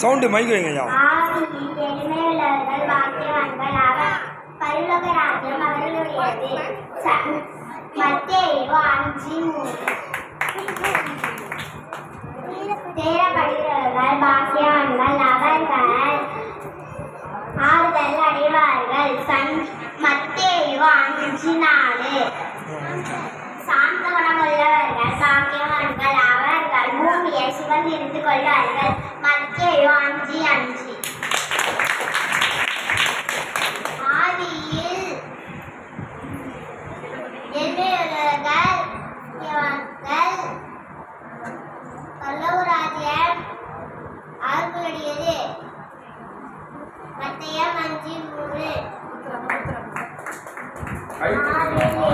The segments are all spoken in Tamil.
சவுண்டு மைக் வைங்க ஐயா. பாக்கியவான்கள் அவர் தேரப்படுகிறவர்கள் பாக்கியவான்கள் அவர்கள் ஆறுதல் அடைவார்கள் சன் மத்தேயு அஞ்சு நாலு சாந்த குணமுள்ளவர்கள் பாக்கியவான்கள் அவர்கள் பூமியை சுகந்திருந்து கொள்வார்கள். மத்தேயு அஞ்சு அஞ்சு ஆதியில் எதிர்வர்கள் இவர்கள் பல்லவராஜ்யம் அவர்களுடையது மத்தியம் அஞ்சு மூணு. ஆவியில்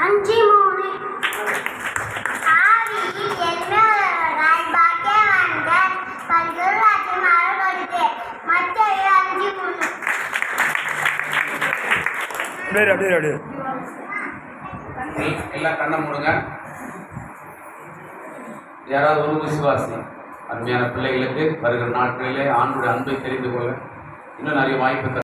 அஞ்சு மூணு பல்கோர ராஜ்யம் அவர்களுக்கு மத்தேயு அஞ்சு மூணு அப்படியே அப்படியே அப்படியே இரு. எல்- எல்லாம் கண்ணை மூடுங்க. யாராவது ஒரு விசுவாசி அருமையான பிள்ளைகளுக்கு வருகிற நாட்களிலே ஆண்டுடைய அன்பை தெரிந்து கொள்ள இன்னும் நிறைய வாய்ப்பு